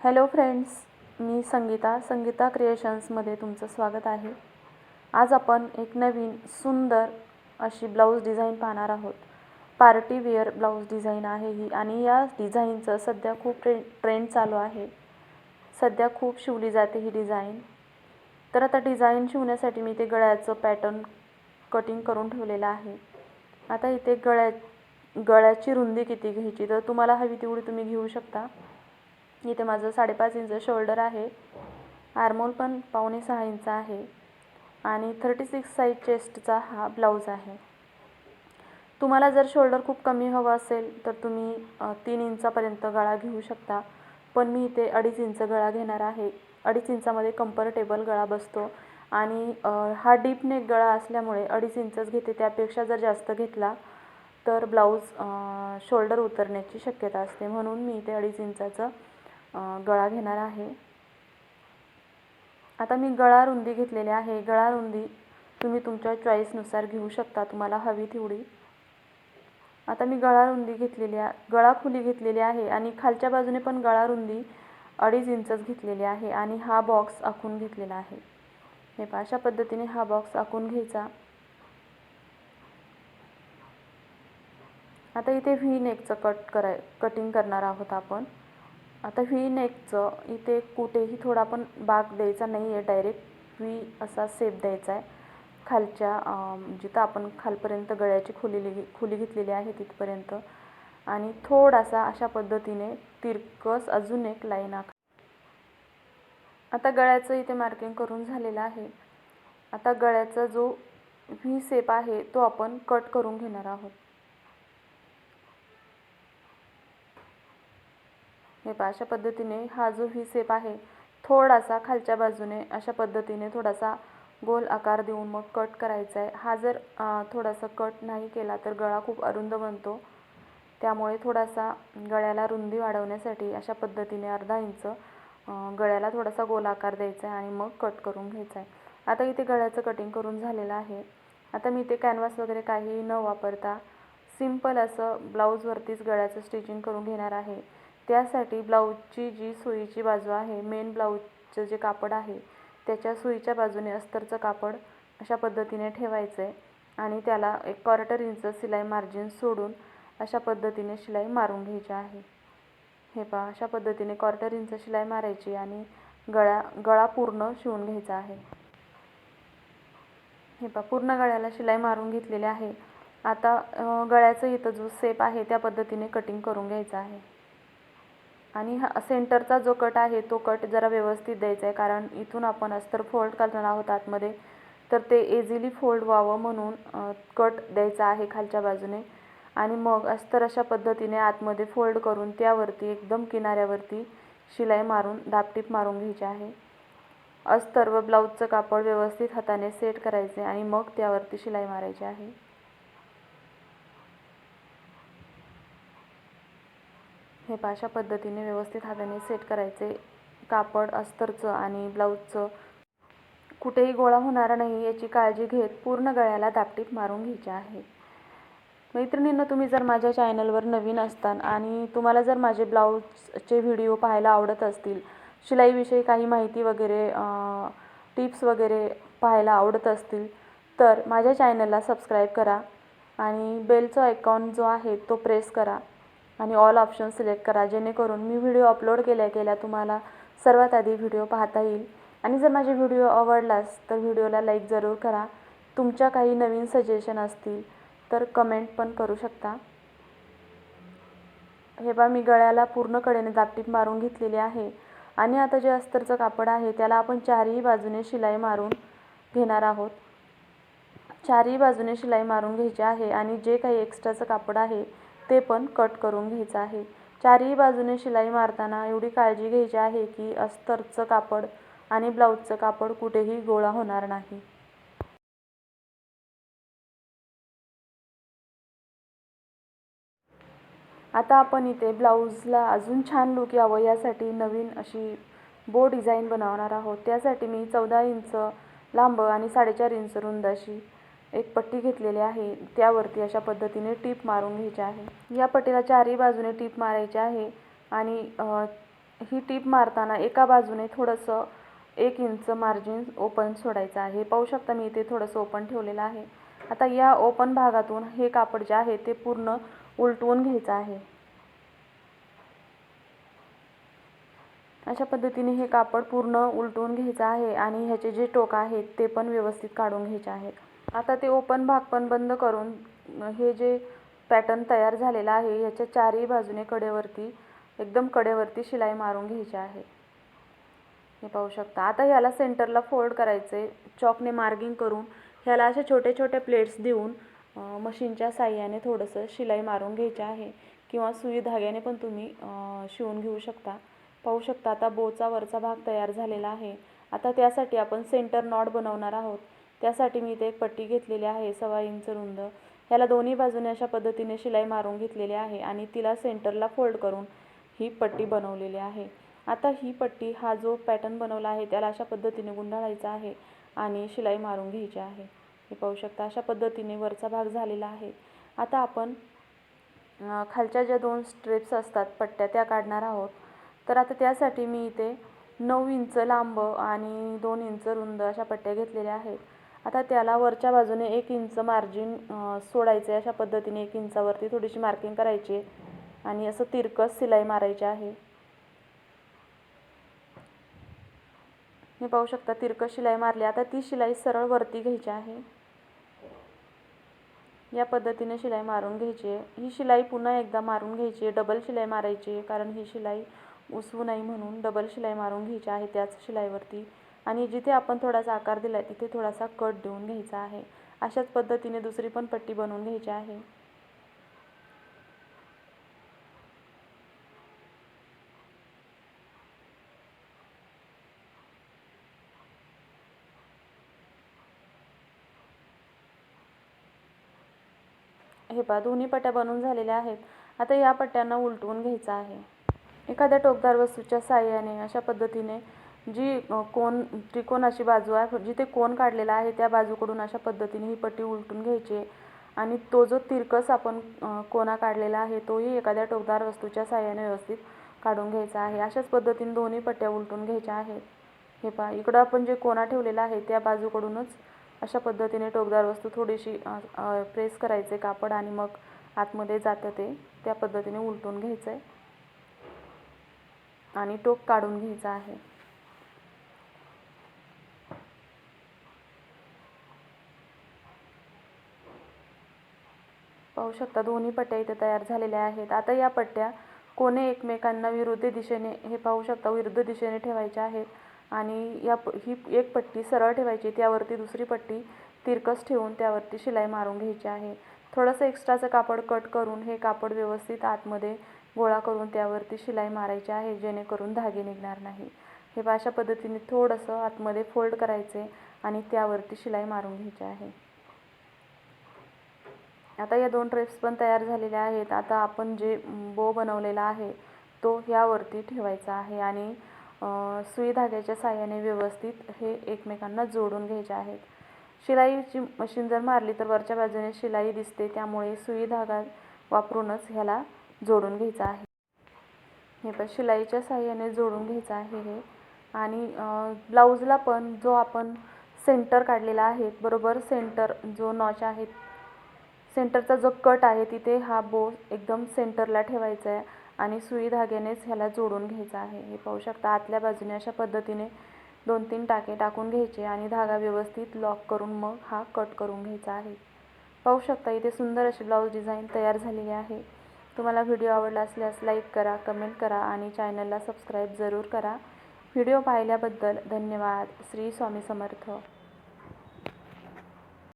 Hello friends मी संगीता संगीता क्रिएशन्समध्ये तुमचं स्वागत आहे. आज आपण एक नवीन सुंदर अशी ब्लाऊज डिझाईन पाहणार आहोत. पार्टी वेअर ब्लाऊज डिझाईन आहे ही आणि या डिझाईनचं सध्या खूप ट्रे ट्रेंड चालू आहे. सध्या खूप शिवली जाते ही डिझाईन तर आता डिझाईन शिवण्यासाठी मी ते गळ्याचं पॅटर्न कटिंग करून ठेवलेलं आहे. आता इथे गळ्या गळ्याची रुंदी किती घ्यायची? तर तुम्हाला हवी तेवढी तुम्ही घेऊ शकता. इथे माझं साडेपाच इंच शोल्डर आहे. आर्मोल पण पावणे सहा इंच आहे. आणि थर्टी सिक्स साईज चेस्टचा हा ब्लाऊज आहे. तुम्हाला जर शोल्डर खूप कमी हवं असेल तर तुम्ही तीन इंचापर्यंत गळा घेऊ शकता. पण मी इथे अडीच इंच गळा घेणार आहे. अडीच इंचामध्ये कम्फर्टेबल गळा बसतो. आणि हा डीप नेक गळा असल्यामुळे अडीच इंचच घेते. त्यापेक्षा जर जास्त घेतला तर ब्लाऊज शोल्डर उतरण्याची शक्यता असते. म्हणून मी इथे अडीच इंचाचं गळा घेणार आहे. आता मी गळा रुंदी घेतलेली आहे. गळा रुंदी तुम्ही तुमच्या चॉईसनुसार घेऊ शकता. तुम्हाला हवी तेवढी. आता मी गळा रुंदी घेतलेली आहे गळा खुली घेतलेली आहे आणि खालच्या बाजूने पण गळा रुंदी अडीच इंचच घेतलेली आहे आणि हा बॉक्स आखून घेतलेला आहे. हे पहा अशा पद्धतीने हा बॉक्स आखून घ्यायचा. आता इथे व्ही नेकचं कट कराय कटिंग करणार आहोत आपण. आता व्ही नेकचं इथे कुठेही थोडा पण बाग द्यायचा नाही आहे डायरेक्ट व्ही असा सेप द्यायचा आहे. खालच्या जिथं आपण खालपर्यंत गळ्याची खोली खोली घेतलेली आहे तिथपर्यंत. आणि थोडासा अशा पद्धतीने तिरकस अजून एक लाईन आखा. आता गळ्याचं इथे मार्किंग करून झालेलं आहे. आता गळ्याचा जो व्ही सेप आहे तो आपण कट करून घेणार आहोत. हे पहा अशा पद्धतीने हा जो व्ही सेप आहे थोडासा खालच्या बाजूने अशा पद्धतीने थोडासा गोल आकार देऊन मग कट करायचा आहे. हा जर थोडासा कट नाही केला तर गळा खूप अरुंद बनतो. त्यामुळे थोडासा गळ्याला रुंदी वाढवण्यासाठी अशा पद्धतीने अर्धा इंच गळ्याला थोडासा गोल आकार द्यायचा आहे आणि मग कट करून घ्यायचा आहे. आता इथे गळ्याचं कटिंग करून झालेलं आहे. आता मी इथे कॅनव्हास वगैरे काही न वापरता सिंपल असं ब्लाऊजवरतीच गळ्याचं स्टिचिंग करून घेणार आहे. त्यासाठी ब्लाऊजची जी सुईची बाजू आहे मेन ब्लाऊजचं जे कापड आहे त्याच्या सुईच्या बाजूने अस्तरचं कापड अशा पद्धतीने ठेवायचं आहे आणि त्याला एक क्वार्टर इंच शिलाई मार्जिन सोडून अशा पद्धतीने शिलाई मारून घ्यायची आहे. हे पहा अशा पद्धतीने क्वार्टर इंच शिलाई मारायची आणि गळा गळा पूर्ण शिवून घ्यायचा आहे. हे पहा पूर्ण गळ्याला शिलाई मारून घेतलेली आहे. आता गळ्याचं इथं जो सेप आहे त्या पद्धतीने कटिंग करून घ्यायचा आहे. आणि हा सेंटरचा जो कट आहे तो कट जरा व्यवस्थित द्यायचा आहे कारण इथून आपण अस्तर फोल्ड करणार आहोत आतमध्ये तर ते इझिली फोल्ड व्हावं म्हणून कट द्यायचा आहे खालच्या बाजूने. आणि मग अस्तर अशा पद्धतीने आतमध्ये फोल्ड करून त्यावरती एकदम किनाऱ्यावरती शिलाई मारून दापटीप मारून घ्यायची आहे. अस्तर व ब्लाऊजचं कापड व्यवस्थित हाताने सेट करायचे आणि मग त्यावरती शिलाई मारायची आहे. हे पहा अशा पद्धतीने व्यवस्थित हाताने सेट करायचे. कापड अस्तरचं आणि ब्लाऊजचं कुठेही गोळा होणारा नाही याची काळजी घेत पूर्ण गळ्याला दापटीप मारून घ्यायची आहे. मैत्रिणींना तुम्ही जर माझ्या चॅनलवर नवीन असताल आणि तुम्हाला जर माझे ब्लाऊजचे व्हिडिओ पाहायला आवडत असतील शिलाईविषयी काही माहिती वगैरे टिप्स वगैरे पाहायला आवडत असतील तर माझ्या चॅनलला सबस्क्राईब करा आणि बेलचा आयकॉन जो आहे तो प्रेस करा. आणि ऑल ऑप्शन सिलेक्ट करा जेणेकरून मी व्हिडिओ अपलोड केल्या केल्या तुम्हाला सर्वात आधी व्हिडिओ पाहता येईल. आणि जर माझे व्हिडिओ आवडलास तर व्हिडिओला लाईक जरूर करा. तुमच्या काही नवीन सजेशन असतील तर कमेंट पण करू शकता. हे बा मी गळ्याला पूर्ण कडेने दापटीप मारून घेतलेली आहे. आणि आता जे अस्तरचं कापड आहे त्याला आपण चारही बाजूने शिलाई मारून घेणार आहोत. चारही बाजूने शिलाई मारून घ्यायची आहे. आणि जे काही एक्स्ट्राचं कापड आहे ते पण कट करून घ्यायचं आहे. चारही बाजूने शिलाई मारताना एवढी काळजी घ्यायची आहे की अस्तरचं कापड आणि ब्लाऊजचं कापड कुठेही गोळा होणार नाही. आता आपण इथे ब्लाऊजला अजून छान लुक यावं यासाठी नवीन अशी बो डिझाईन बनवणार आहोत. त्यासाठी मी चौदा इंच लांब आणि साडेचार इंच रुंद अशी एक पट्टी घेतलेली आहे. त्यावरती अशा पद्धतीने टीप मारून घ्यायची आहे. या पट्टीला चारही बाजूने टीप मारायची आहे आणि ही टीप मारताना एका बाजूने थोडंसं एक इंच मार्जिन ओपन सोडायचं आहे. पाहू शकता मी इथे थोडंसं ओपन ठेवलेलं आहे. आता या ओपन भागातून हे कापड जे आहे ते पूर्ण उलटवून घ्यायचं आहे. अशा पद्धतीने हे कापड पूर्ण उलटवून घ्यायचं आहे आणि ह्याचे जे टोक आहेत ते पण व्यवस्थित काढून घ्यायचे आहेत. आता ते ओपन भाग पण बंद करून हे जे पॅटर्न तयार झालेला आहे याच्या चारही बाजूने कडेवरती एकदम कडेवरती शिलाई मारून घ्यायची आहे. हे पाहू शकता. आता ह्याला सेंटरला फोल्ड करायचे चॉकने मार्किंग करून ह्याला असे छोटे छोटे प्लेट्स देऊन मशीनच्या साह्याने थोडंसं शिलाई मारून घ्यायची आहे. किंवा सुई धाग्याने पण तुम्ही शिवून घेऊ शकता. पाहू शकता आता बोचा वरचा भाग तयार झालेला आहे. आता त्यासाठी आपण सेंटर नॉट बनवणार आहोत. त्यासाठी मी इथे एक पट्टी घेतलेली आहे सव्वा इंच रुंद. ह्याला दोन्ही बाजूने अशा पद्धतीने शिलाई मारून घेतलेली आहे आणि तिला सेंटरला फोल्ड करून ही पट्टी बनवलेली आहे. आता ही पट्टी हा जो पॅटर्न बनवला आहे त्याला अशा पद्धतीने गुंडाळायचा आहे आणि शिलाई मारून घ्यायची आहे. हे पाहू शकता अशा पद्धतीने वरचा भाग झालेला आहे. आता आपण खालच्या ज्या दोन स्ट्रेप्स असतात पट्ट्या त्या काढणार आहोत. तर आता त्यासाठी मी इथे नऊ इंच लांब आणि दोन इंच रुंद अशा पट्ट्या घेतलेल्या आहेत. आता त्याला वरच्या बाजूने एक इंच मार्जिन सोडायचे अशा पद्धतीने एक इंचावरती थोडीशी मार्किंग करायची आणि असं तिरकस सिलाई मारायची आहे. हे पाहू शकता तिरकस शिलाई मारली. आता ती शिलाई सरळ वरती घ्यायची आहे. या पद्धतीने शिलाई मारून घ्यायची. आहे ही शिलाई पुन्हा एकदा मारून घ्यायची. आहे डबल शिलाई मारायची आहे कारण ही शिलाई उसवू नाही म्हणून डबल शिलाई मारून घ्यायची आहे त्याच शिलाईवरती आणि जिथे आपण थोडासा आकार दिला आहे तिथे थोडासा कट देऊन घ्यायचा आहे. अशाच पद्धतीने दुसरी पण पट्टी बनवून घ्यायची आहे. हे पहा दोन्ही पट्ट्या बनवून झालेल्या आहेत. आता या पट्ट्यांना उलटवून घ्यायचं आहे. एखाद्या टोकदार वस्तूच्या साह्याने अशा पद्धतीने जी अ, कोण त्रिकोणाची बाजू आहे जिथे कोण काढलेला आहे त्या बाजूकडून अशा पद्धतीने ही पट्टी उलटून घ्यायची आहे. आणि तो जो तिरकस आपण कोणा कोना काढलेला आहे तोही एखाद्या टोकदार वस्तूच्या साह्याने व्यवस्थित काढून घ्यायचा आहे. अशाच पद्धतीने दोन्ही पट्ट्या उलटून घ्यायच्या आहेत. हे पहा इकडं आपण जे कोना ठेवलेला आहे त्या बाजूकडूनच अशा पद्धतीने टोकदार वस्तू थोडीशी प्रेस करायचे कापड आणि मग आतमध्ये जातं ते त्या पद्धतीने उलटून घ्यायचं आहे आणि टोक काढून घ्यायचा आहे. पाहू शकता दोन्ही पट्ट्या इथे तयार झालेल्या आहेत. आता या पट्ट्या कोणे एकमेकांना विरुद्ध दिशेने हे पाहू शकता विरुद्ध दिशेने ठेवायच्या आहेत. आणि या प ही एक पट्टी सरळ ठेवायची त्यावरती दुसरी पट्टी तिरकस ठेवून त्यावरती शिलाई मारून घ्यायची आहे. थोडंसं एक्स्ट्राचं कापड कट करून हे कापड व्यवस्थित आतमध्ये गोळा करून त्यावरती शिलाई मारायची आहे जेणेकरून धागे निघणार नाही. हे अशा पद्धतीने थोडंसं आतमध्ये फोल्ड करायचे आणि त्यावरती शिलाई मारून घ्यायची आहे. आता या दोन ड्रेप्स पण तयार झालेल्या आहेत. आता आपण जे बो बनवलेला आहे तो ह्यावरती ठेवायचा आहे आणि सुई धाग्याच्या साह्याने व्यवस्थित हे एकमेकांना जोडून घ्यायचे आहेत. शिलाईची मशीन जर मारली तर वरच्या बाजूने शिलाई दिसते त्यामुळे सुई धागा वापरूनच ह्याला जोडून घ्यायचं आहे. हे पण शिलाईच्या साह्याने जोडून घ्यायचं आहे हे. आणि ब्लाऊजला पण जो आपण सेंटर काढलेला आहे बरोबर सेंटर जो नॉच आहे सेंटरचा जो कट आहे तिथे हा बो एकदम सेंटरला ठेवायचा आहे आणि सुई धाग्यानेच ह्याला जोडून घ्यायचा आहे. हे पाहू शकता आतल्या बाजूने अशा पद्धतीने दोन तीन टाके टाकून घ्यायचे आणि धागा व्यवस्थित लॉक करून मग हा कट करून घ्यायचा आहे. पाहू शकता इथे सुंदर अशी ब्लाऊज डिझाईन तयार झालेली आहे. तुम्हाला व्हिडिओ आवडला असल्यास लाईक करा कमेंट करा आणि चॅनलला सबस्क्राईब जरूर करा. व्हिडिओ पाहिल्याबद्दल धन्यवाद. श्री स्वामी समर्थ.